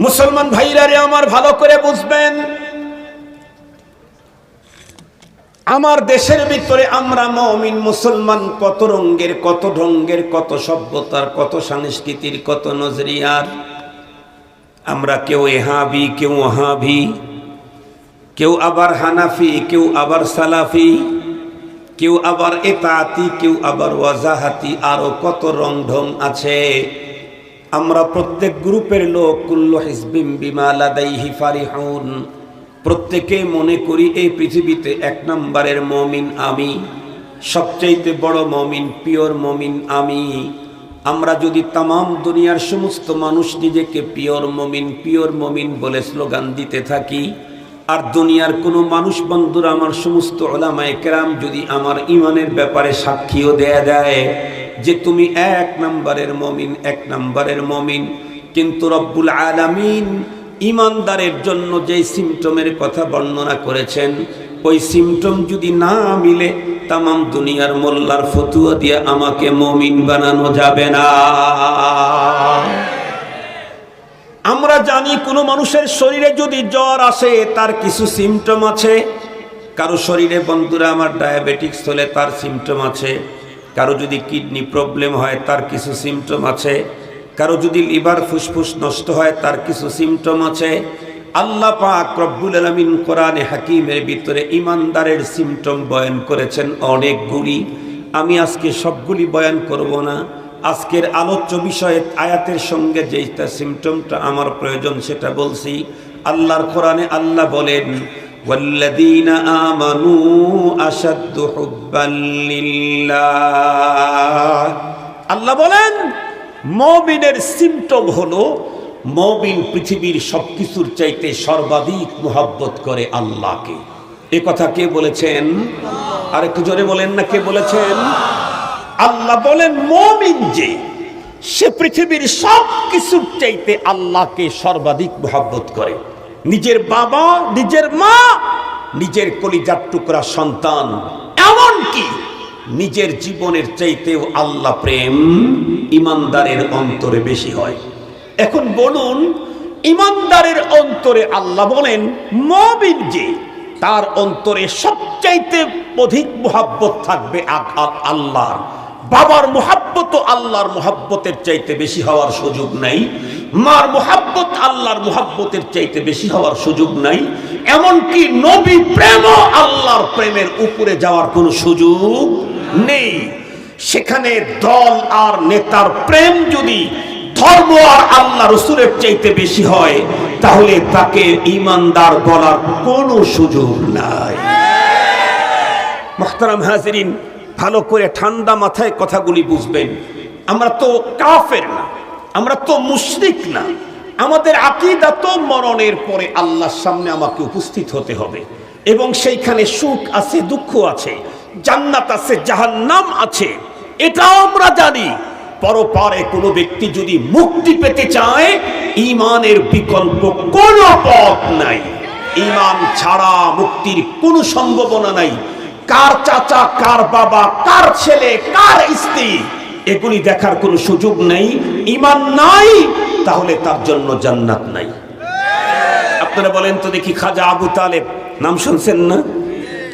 মুসলমান ভাইরারে আমার ভালো করে বুঝবেন। আমার দেশের ভিতরে আমরা মমিন মুসলমান কত রঙ্গের, কত ঢঙ্গের, কত সভ্যতার, কত সংস্কৃতির, কত নজরিয়ার। আমরা কেউ এহাবি, কেউ ওহাবি, কেউ আবার হানাফি, কেউ আবার সালাফি, কেউ আবার এতাতি, কেউ আবার ওয়াজাহাতি, আরও কত রং ঢং আছে। আমরা প্রত্যেক গ্রুপের লোক, কুল্লু হিসবিম বিমা লাদাইহি ফারিহুন। প্রত্যেকে মনে করি এই পৃথিবীতে এক নম্বরের মমিন আমি, সবচাইতে বড় মমিন, পিওর মমিন আমি। আমরা যদি তামাম দুনিয়ার সমস্ত মানুষ নিজেকে পিওর মমিন পিওর মমিন বলে স্লোগান দিতে থাকি, আর দুনিয়ার কোনো মানুষ বন্ধুরা আমার সমস্ত ওলামায় কেরাম যদি আমার ইমানের ব্যাপারে সাক্ষীও দেয়া দেয় যে তুমি এক নম্বরের মমিন, এক নম্বরের মমিন। কিন্তু রব্বুল আলামিন ইমানদারের জন্য যেই সিমটমের কথা বর্ণনা করেছেন, ওই সিমটম যদি না মিলে, তামাম দুনিয়ার মোল্লার ফতুয়া দিয়ে আমাকে মমিন বানানো যাবে না। আমরা জানি কোনো মানুষের শরীরে যদি জ্বর আসে, তার কিছু সিমটম আছে। কারও শরীরে বন্ধুরা, আমার ডায়াবেটিক্স হলে তার সিমটম আছে। কারও যদি কিডনি প্রবলেম হয়, তার কিছু সিমটম আছে। কারও যদি লিভার ফুসফুস নষ্ট হয়, তার কিছু সিমটম আছে। আল্লাহ পাক রব্বুল আলমিন কোরআনে হাকিমের ভিতরে ইমানদারের সিমটম বয়ান করেছেন অনেকগুলি। আমি আজকে সবগুলি বয়ান করব না। আজকের আলোচ্য বিষয়ে আয়াতের সঙ্গে যেটা সিমটমটা আমার প্রয়োজন সেটা বলছি। আল্লাহর কোরআনে আল্লাহ বলেন والذين آمنوا أشد حبا لله আল্লাহ বলেন মবিনের সিমটম হলো মবিন পৃথিবীর সবকিছুর চাইতে সর্বাধিক মোহাব্বত করে আল্লাহকে এ কথা কে বলেছেন আর একটু জোরে বলেন না কে বলেছেন আল্লাহ বলেন মমিন যে সে পৃথিবীর সব কিছুর চাইতে আল্লাহকে সর্বাধিক মোহাব্বত করে নিজের বাবা, নিজের মা, নিজের কলিজার টুকরা সন্তান। এমনকি নিজের জীবনের চাইতেও আল্লাহ প্রেম ইমানদারের অন্তরে বেশি হয়। এখন বলুন, ইমানদারের অন্তরে আল্লাহ বলেন মবিন যে, তার অন্তরে সবচাইতে অধিক মোহাব্বত থাকবে আ- আ- আল্লাহর। বাবার মোহাব্বত আল্লাহর মোহাব্বতের চাইতে বেশি হওয়ার সুযোগ নাই। মার মোহাব্বত আল্লাহর মোহাব্বতের চাইতে বেশি হওয়ার সুযোগ নাই। এমনকি নবী প্রেম আল্লাহর প্রেমের উপরে যাওয়ার কোনো সুযোগ নেই। সেখানে দল আর নেতার প্রেম যদি ধর্ম আর আল্লাহ রসুলের চাইতে বেশি হয়, তাহলে তাকে ইমানদার বলার কোনো সুযোগ নাই। মোহতারাম হাজরিন, ভালো করে ঠান্ডা মাথায় কথাগুলি বুঝবেন। আমরা তো কাফের না। আমরা তো মুশরিক না। আমাদের আকিদা তো মরণের পরে আল্লাহর সামনে আমাকে উপস্থিত হতে হবে। এবং সেইখানে সুখ আছে, দুঃখ আছে, জান্নাত আছে, জাহান্নাম আছে, এটাও আমরা জানি। পরপারে কোনো ব্যক্তি যদি মুক্তি পেতে চায় ইমানের বিকল্প কোনো পথ নাই। ইমান ছাড়া মুক্তির কোনো সম্ভাবনা নাই। কার চাচা, কার বাবা, কার ছেলে, কার স্ত্রী এগুলি দেখার কোনো সুযোগ নেই ইমান নাই, তাহলে তার জন্য জান্নাত নাই। আপনারা বলেন তো দেখি খাজা আবু তালেব, নাম শুনছেন না?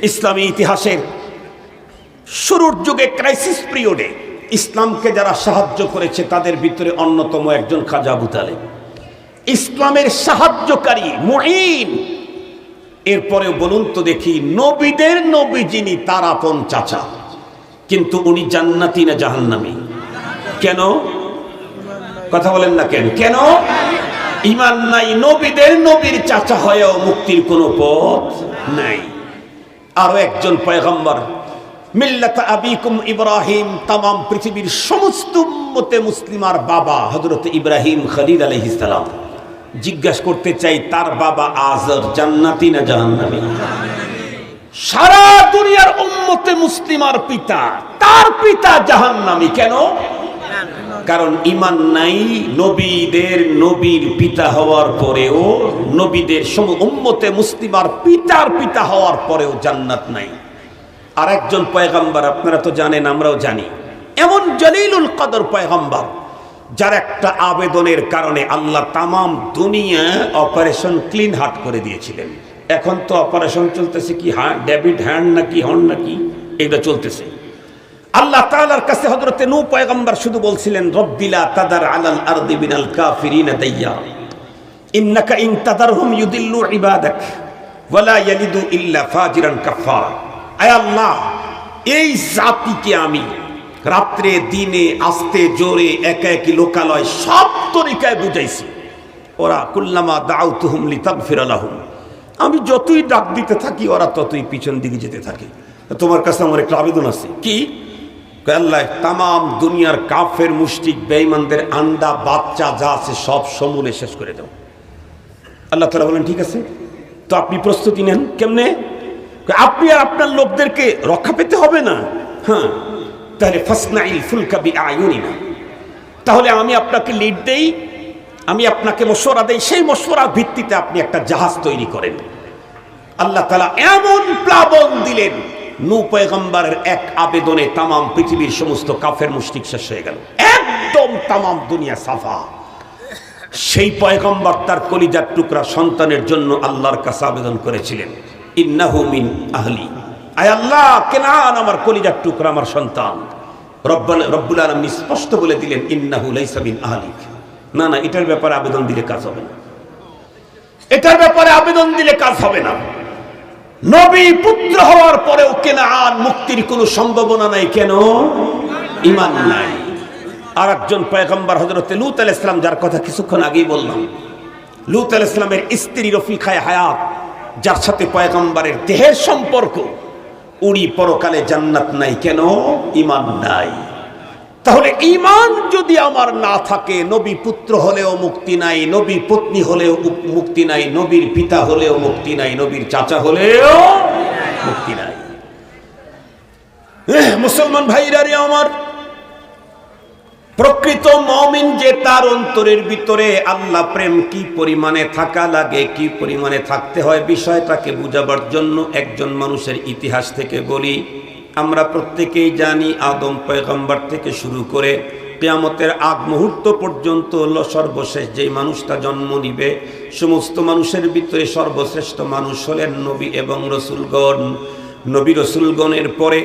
ইসলামী ইতিহাসের শুরুর যুগে ক্রাইসিস পিরিয়ডে ইসলামকে যারা সাহায্য করেছে, তাদের ভিতরে অন্যতম একজন খাজা আবু তালেব। ইসলামের সাহায্যকারী মহিন এরপরে বলুন তো দেখি নবীদের নবী যিনি, তার আপন চাচা। কিন্তু উনি জান্নাতি না জাহান্নামি? কেন? কথা বলেন না কেন? কেন? ইমান নাই, নবীদের নবীর চাচা হয়েও মুক্তির কোনো পথ নাই। আরও একজন পয়গম্বর, মিল্লাত আবিকুম ইব্রাহিম, তামাম পৃথিবীর সমস্ত উম্মতে মুসলিমার বাবা, হযরত ইব্রাহিম খলিল আলাইহিস সালাম। জিজ্ঞাসা করতে চাই, তার বাবা আজর জান্নাতি না জাহান্নামী? সারা দুনিয়ার উম্মতে মুসলিমার পিতা। তার পিতা জাহান্নামী কেন? কারণ ইমান নাই, নবীদের নবীর পিতা হওয়ার পরেও, নবীদের উম্মতে মুসলিমার পিতার পিতা হওয়ার পরেও জান্নাত নাই। আর একজন পয়গাম্বার, আপনারা তো জানেন, আমরাও জানি। এমন জলিলুল কদর পয়গাম্বার, যার একটা আবেদনের কারণে আল্লাহ তামাম দুনিয়া অপারেশন ক্লিন হার্ট করে দিয়েছিলেন। এখন তো অপারেশন চলতেছে কি হ্যাঁ ডেবিট হ্যান্ড নাকি হর্ন নাকি? এটা চলতেছে। আল্লাহ তাআলার কাছে হযরতে নূহ পয়গম্বর শুধু বলছিলেন রব্বিলা তাদার আলাল আরদি বিনাল কাফিরিনা দাইয়া। ইন্নাকা ইন তাদারহুম ইউদিল্লু ইবাদাক ওয়ালা ইয়ালিদু ইল্লা ফাজিরান কাফার আয় আল্লাহ, এই জাতিকে আমি রাত্রে, দিনে, আস্তে, জোরে, একা একই লোকালয় সব তরিকায় বুঝাইছি। ওরা কুল্লামা দাউ তুহুম লিতাগফির লাহুম আমি যতই ডাক দিতে থাকি ওরা ততই পিছন দিকে যেতে থাকে। তোমার কাছে আমার একটা আবেদন আছে। কি? আল্লাহ তাম দুনিয়ার কাফের মুষ্টিক বেঈমানদের আন্ডা বাচ্চা যা আছে সব সমূলে শেষ করে দাও। আল্লাহ তালা বলেন ঠিক আছে। তো আপনি প্রস্তুতি নেন। কেমনে? আপনি আর আপনার লোকদেরকে রক্ষা পেতে হবে না? হ্যাঁ। তাহলে ফাসনাইল ফুলকা বি আয়ুনিনা তাহলে আমি আপনাকে লিড দেই আমি আপনাকে মশওয়ারা দেই, সেই মশওয়ারার ভিত্তিতে আপনি একটা জাহাজ তৈরি করেন। আল্লাহ তালা এমন প্লাবন দিলেন নু পয়গম্বরের এক আবেদনে তামাম পৃথিবীর সমস্ত কাফের মুশরিক শেষ হয়ে গেল। একদম তামাম দুনিয়া সাফা। সেই পয়গম্বর তার কলিজার টুকরা সন্তানের জন্য আল্লাহর কাছে আবেদন করেছিলেন, ইন্নাহু মিন আহলি। আয় আল্লাহ, কেনান আমার কলিজার টুকরা, আমার সন্তান। রব্বুল আলমী স্পষ্ট বলে দিলেন, ইন্নাহু আহলিক। না না, এটার ব্যাপারে আবেদন দিলে কাজ হবে না। এটার ব্যাপারে আবেদন দিলে কাজ হবে না। নবী পুত্র হওয়ার পরেও কেনান মুক্তির কোনো সম্ভাবনা নাই। কেন? ইমান নাই। আর একজন পয়গম্বর হজরত লুত আল ইসলাম যার কথা কিছুক্ষণ আগেই বললাম, লুত আল ইসলামের স্ত্রী রফিকায় হায়াত, যার সাথে পয়গম্বরের দেহের সম্পর্ক উড়ি পরকালে জান্নাত নাই। কেন? ইমান নাই। তাহলে ইমান যদি আমার না থাকে, নবী পুত্র হলেও মুক্তি নাই, নবী পত্নী হলেও মুক্তি নাই, নবীর পিতা হলেও মুক্তি নাই, নবীর চাচা হলেও মুক্তি নাই। মুসলমান ভাইরা রে আমার, প্রকৃত মমিন যে তার অন্তরের ভিতরে আল্লাহ প্রেম কি পরিমাণে থাকা লাগে, কি পরিমাণে থাকতে হয় বিষয়টাকে বুঝাবার জন্য একজন মানুষের ইতিহাস থেকে বলি। আমরা প্রত্যেকেই জানি আদম পয়গম্বর থেকে শুরু করে কেয়ামতের আগ মুহূর্ত পর্যন্ত হলো সর্বশেষ যেই মানুষটা জন্ম নিবে। সমস্ত মানুষের ভিতরে সর্বশ্রেষ্ঠ মানুষ হলেন নবী এবং রসুলগণ। নবী রসুলগণের পরে